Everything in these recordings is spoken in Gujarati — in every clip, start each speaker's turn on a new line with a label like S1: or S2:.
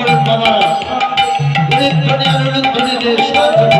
S1: গরিব বাবা। গরিব ধনী আর গরিব ধনীদের সাহায্য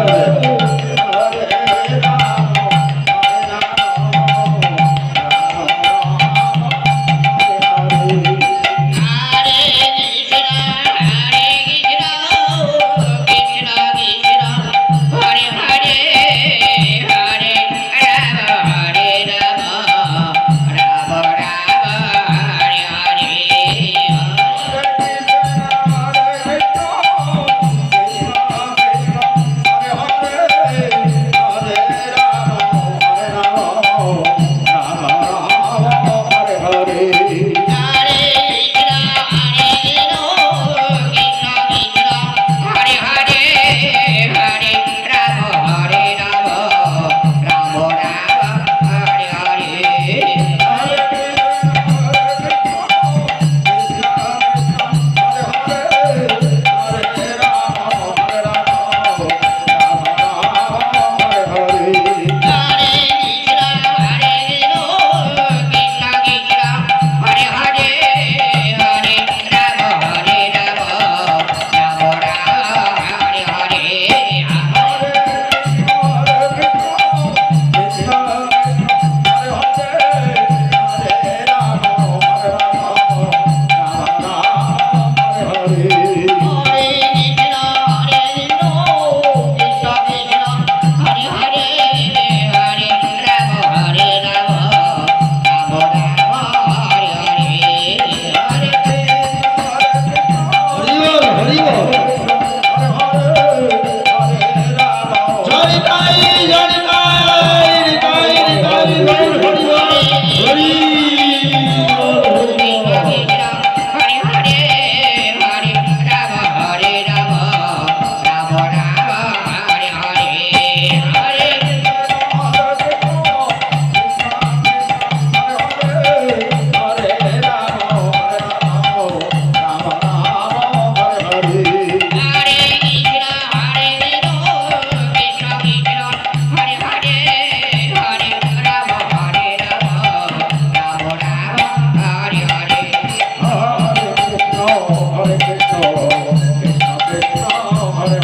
S2: હરે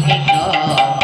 S3: કૃષ્ણ.